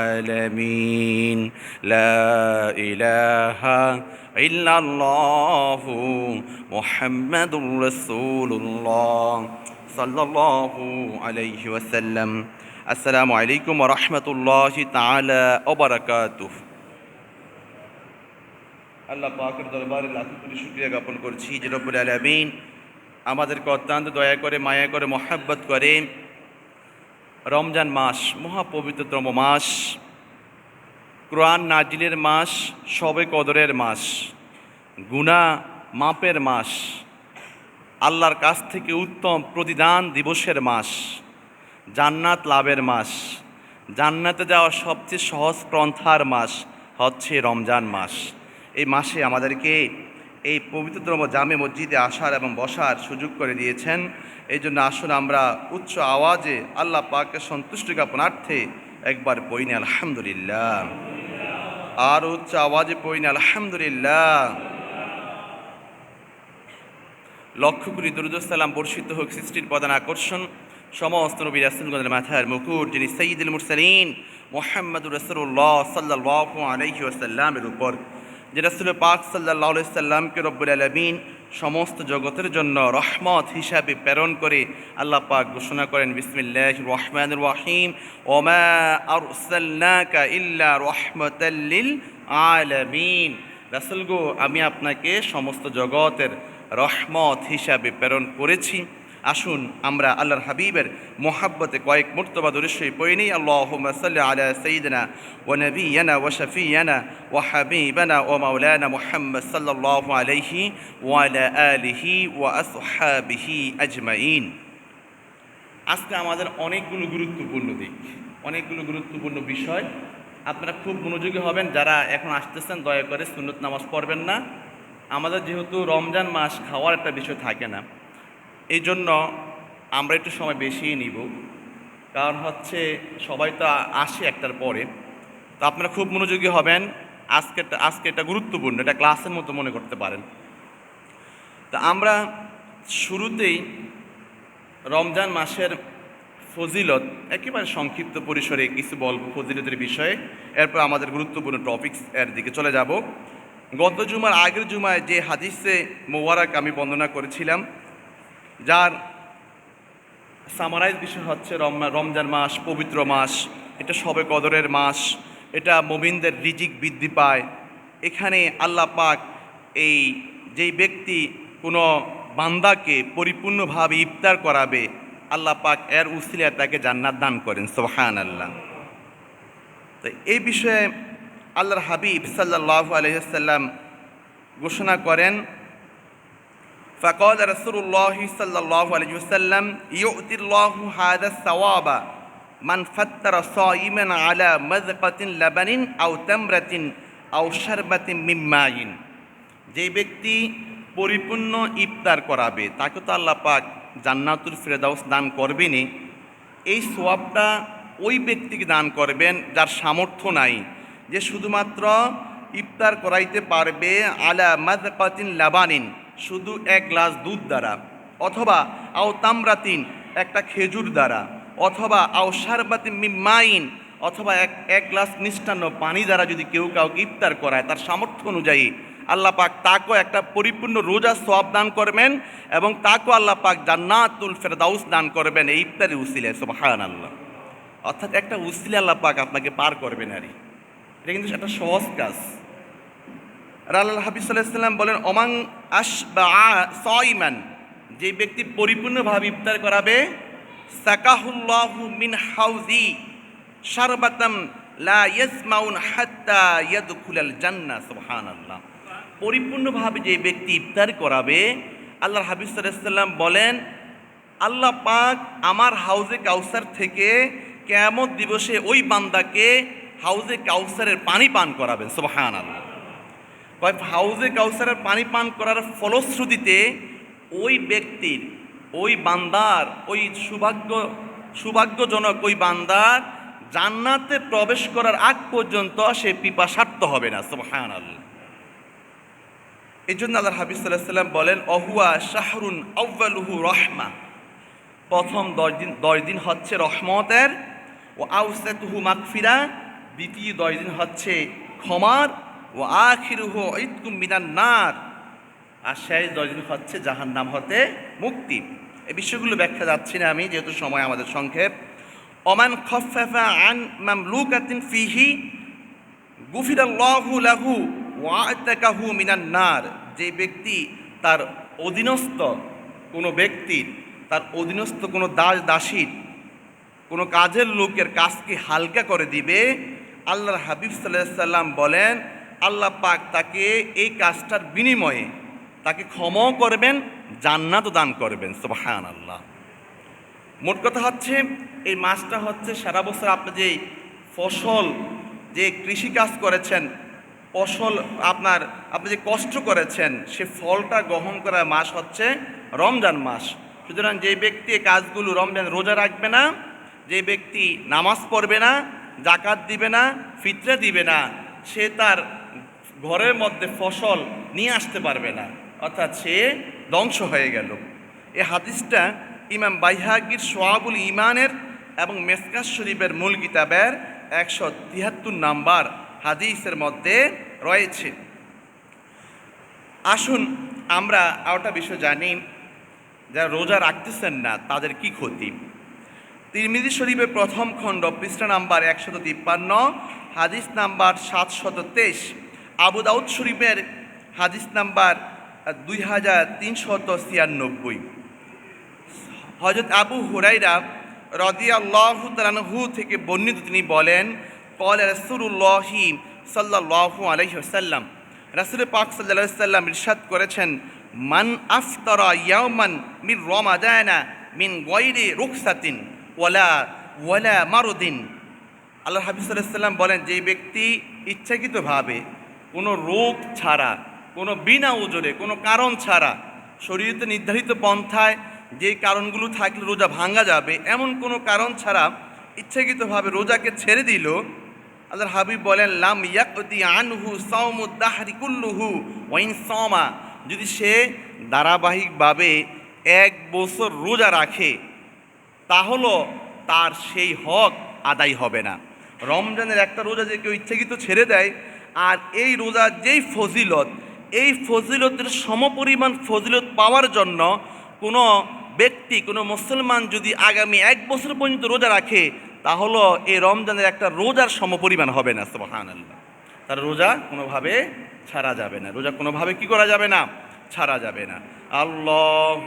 للعالمين لا إله إلا الله محمد رسول الله صلى الله عليه وسلم السلام عليكم ورحمة الله تعالى وبركاته আল্লাহ পাকের দরবারে লাখো কোটি শুক্রিয়া জ্ঞাপন করছি যে রব্বুল আলমিন আমাদেরকে অত্যন্ত দয়া করে মায়া করে মহাব্বত করে রমজান মাস মহাপবিত্রতম মাস, কোরআন নাজিলের মাস সবে কদরের মাস গুণা মাপের মাস, আল্লাহর কাছ থেকে উত্তম প্রতিদান দিবসের মাস, জান্নাত লাভের মাস, জান্নাতে যাওয়ার সবচেয়ে সহজ পন্থার মাস হচ্ছে রমজান মাস। এই মাসে আমাদেরকে এই পবিত্রতম জামে মসজিদে আসার এবং বসার সুযোগ করে দিয়েছেন। এই জন্য আসুন আমরা উচ্চ আওয়াজে আল্লাহ পাককে সন্তুষ্টি জ্ঞাপনার্থে একবার পড়িনি আলহামদুলিল্লাহ। আর উচ্চ আওয়াজে পড়িনি আলহামদুলিল্লাহ। লক্ষ কোটি দুরুদুসাল্লাম বর্ষিত হোক সৃষ্টির প্রধান আকর্ষণ। সমস্ত নবী রাসুলগঞ্জের মাথার মুকুট, যিনি সঈদুল মুরসালিন মোহাম্মদুর রসুল্লাহ সাল্লাহ আলহি ওয়াসাল্লামের উপর যে রসুল পাক সাল্লাহ সাল্লামকে রব্বুল আলমিন সমস্ত জগতের জন্য রহমত হিসাবে প্রেরণ করে আল্লাহ পাক ঘোষণা করেন বিসমিল্লাহ রহমান রহিম। ওমা আরসাল্লাকা ইল্লা রহমতাল্লিল আলামিন। রাসুল গো, আমি আপনাকে সমস্ত জগতের রহমত হিসাবে প্রেরণ করেছি। আসুন, আমরা আল্লাহর হাবিবের মোহাব্বতে কয়েক মুর্তবা দৃশ্যই পড়ে নিই। আল্লাহ আলা সঈদনা ও নবীনা ও শফিয়ানা ও হাবিবানা ও মাওলানা মোহাম্মদ সাল্লাহ আলহি ওয়ালা আলিহি ও আসহাবিহি আজমাইন। আজকে আমাদের অনেকগুলো গুরুত্বপূর্ণ দিক, অনেকগুলো গুরুত্বপূর্ণ বিষয়। আপনারা খুব মনোযোগী হবেন, যারা এখন আসতেছেন, দয়া করে সুন্নত নামাজ পড়বেন না। আমাদের যেহেতু রমজান মাস, খাওয়ার একটা বিষয় থাকে না। এই জন্য আমরা একটু সময় বেশিই নিব। কারণ হচ্ছে সবাই তো আসে একটার পরে। তো আপনারা খুব মনোযোগী হবেন। আজকে আজকে এটা গুরুত্বপূর্ণ, এটা ক্লাসের মতো মনে করতে পারেন। তা আমরা শুরুতেই রমজান মাসের ফজিলত একেবারে সংক্ষিপ্ত পরিসরে কিছু বলব ফজিলতের বিষয়ে। এরপর আমাদের গুরুত্বপূর্ণ টপিকস এর দিকে চলে যাব। গত জুমার আগের জুমায় যে হাদিসে মোবারক আমি বন্দনা করেছিলাম যার সামারাইজ বিষয় হচ্ছে রমজান মাস, পবিত্র মাস, এটা সবে কদরের মাস, এটা মোমিনদের রিজিক বৃদ্ধি পায়। এখানে আল্লাহ পাক এই যেই ব্যক্তি কোনো বান্দাকে পরিপূর্ণভাবে ইফতার করাবে, আল্লাহ পাক এর উসিলায় তাকে জান্নাত দান করেন সোহান আল্লাহ তো এই বিষয়ে আল্লাহর হাবিব সাল্লাহ আলহিসাল্লাম ঘোষণা করেন فقال رسول الله صلى الله عليه وسلم يؤتي الله هذا الثواب من فطر صائما على مذقة لبن أو تمرة أو شربة من ماء যে ব্যক্তি পরিপূর্ণ ইফতার করাবে তাকে তো আল্লাহ পাক জান্নাতুল ফেরদাউস দান করবেনই এই সোয়াবটা ওই ব্যক্তিকে দান করবেন যার সামর্থ্য নাই যে শুধুমাত্র ইফতার করাইতে পারবে আলা মাদকাতিন লাবানিন শুধু এক গ্লাস দুধ দ্বারা, অথবা আও তামরাতিন, একটা খেজুর দ্বারা, অথবা আও সারবাতিন মিমাইন অথবা এক এক গ্লাস মিষ্টান্ন পানি দ্বারা যদি কেউ কাউকে ইফতার করায়, তার সামর্থ্য অনুযায়ী আল্লাহ পাক তাকেও একটা পরিপূর্ণ রোজা সব দান করবেন এবং তাকেও আল্লাহ পাক জান্নাতুল ফেরদাউস দান করবেন এই ইফতারি উসিলে সুবহান আল্লাহ অর্থাৎ একটা উসিলে আল্লাহ পাক আপনাকে পার করবেন আরই এটা কিন্তু একটা সহজ কাজ। আর আল্লাহ হাবিজ সাল্লাম বলেন অমাং সয়মান যে ব্যক্তি পরিপূর্ণভাবে ইফতার করাবে, সাকাহুল্লাহু মিন হাউজি সারবাতাম লা ইয়াসমাউন হাত্তা ইয়াদখুলাল জান্নাহ, সুবহানাল্লাহ। পরিপূর্ণভাবে যে ব্যক্তি ইফতার করাবে, আল্লাহর হাবিজ সাল্লাম বলেন, আল্লাহ পাক আমার হাউজে কাউসার থেকে কেয়ামত দিবসে ওই বান্দাকে হাউজে কাউসারের পানি পান করাবেন সুবহান আল্লাহ কয় হাউজে কাউসারের পানি পান করার ফলশ্রুতিতে ওই ব্যক্তির, ওই বান্দার, ওই সৌভাগ্য, সৌভাগ্যজনক ওই বান্দার জান্নাতে প্রবেশ করার আগ পর্যন্ত সে পিপাসার্থ হবে না সুবহান আল্লাহ এই জন্য আল্লাহ হাবিজ সাল্লাম বলেন, অহুয়া শাহরুন আউ্বালুহু রহমা। প্রথম দশ দিন দশ দিন হচ্ছে রহমতের, ও আউসাতুহু মাকফিরা দ্বিতীয় দশ দিন হচ্ছে ক্ষমার ও আখিরুহু ইতকুম মিনান নার। আর শেষ দশ দিন হচ্ছে জাহান নাম হতে মুক্তি। এই বিষয়গুলো ব্যাখ্যা যাচ্ছি না আমি, যেহেতু সময় আমাদের সংক্ষেপ। ওমান খফাফা আন মামলুকাতিন ফিহি গুফিরাল্লাহু লাহু ওয়াতাকাহু মিনান নার। যে ব্যক্তি তার অধীনস্থ কোনো ব্যক্তির তার অধীনস্থ কোনো দাস দাসীর, কোনো কাজের লোকের কাজকে হালকা করে দিবে, আল্লাহর হাবিব সাল্লাহ সাল্লাম বলেন আল্লাহ পাক তাকে এই কাজটার বিনিময়ে তাকে ক্ষমাও করবেন, জান্নাতও দান করবেন সুবহান আল্লাহ মোট কথা হচ্ছে, এই মাসটা হচ্ছে সারা বছর আপনি যে ফসল, যে কৃষিকাজ করেছেন, ফসল আপনার, আপনি যে কষ্ট করেছেন, সে ফলটা গ্রহণ করার মাস হচ্ছে রমজান মাস। সুতরাং যে ব্যক্তি কাজগুলো রমজান রোজা রাখবে না যে ব্যক্তি নামাজ পড়বে না জাকাত দিবে না, ফিতরা দিবে না, সে তার ঘরের মধ্যে ফসল নিয়ে আসতে পারবে না। অর্থাৎ সে ধ্বংস হয়ে গেল। এই হাদিসটা ইমাম বাইহাগির সোয়াবুল ইমানের এবং মেসকাস শরীফের মূল কিতাবের একশো তিয়াত্তর নাম্বার হাদিসের মধ্যে রয়েছে। আসুন আমরা আরেকটা বিষয় জানি, যারা রোজা রাখতেছেন না তাদের কি ক্ষতি? তিরমিজি শরীফের প্রথম খণ্ড পৃষ্ঠা নাম্বার একশত তিপ্পান্ন, হাদিস নাম্বার সাতশত তেইশ। আবু দাউদ শরীফের হাদিস নাম্বার দুই হাজার তিনশত ছিয়ানব্বই। হজরত আবু হুরাইরা রদিয়াল্লাহ তালানহু থেকে বর্ণিত তিনি বলেন কল রসুল্লাহি সাল্লাহু আলহিহাল্লাম রাসুল পাক সাল্লাহ সাল্লাম ইরশাদ করেছেন, মান আফতরা ইয়ামান মিন রমাদানা মিন গৈরে রুকসাতিন ওয়ালা ওয়ালা মারুদিন। আল্লাহ সাল্লাহ সাল্লাম বলেন, যে ব্যক্তি ইচ্ছাকৃতভাবে কোনো রোগ ছাড়া, কোনো বিনা ওজরে কোনো কারণ ছাড়া শরীরতে নির্ধারিত পন্থায় যে কারণগুলো থাকলে রোজা ভাঙ্গা যাবে, এমন কোনো কারণ ছাড়া ইচ্ছাকৃতভাবে রোজাকে ছেড়ে দিল। আল্লাহর হাবিব বলেন, লাম ইয়াকদি আনহু সাউমুদ্দাহারি কুল্লুহু ওয়াইন সমা যদি সে ধারাবাহিকভাবে এক বছর রোজা রাখে, তাহলে তার সেই হক আদায় হবে না। রমজানের একটা রোজা যে কেউ ইচ্ছাকৃত ছেড়ে দেয় আর এই রোজার যেই ফজিলত, এই ফজিলতের সমপরিমাণ ফজিলত পাওয়ার জন্য কোনো ব্যক্তি, কোনো মুসলমান যদি আগামী এক বছর পর্যন্ত রোজা রাখে, তাহলে এই রমজানের একটা রোজার সমপরিমাণ হবে না সুবহান আল্লাহ তার রোজা কোনোভাবে ছাড়া যাবে না। রোজা কোনোভাবে কি করা যাবে না? ছাড়া যাবে না। আল্লাহ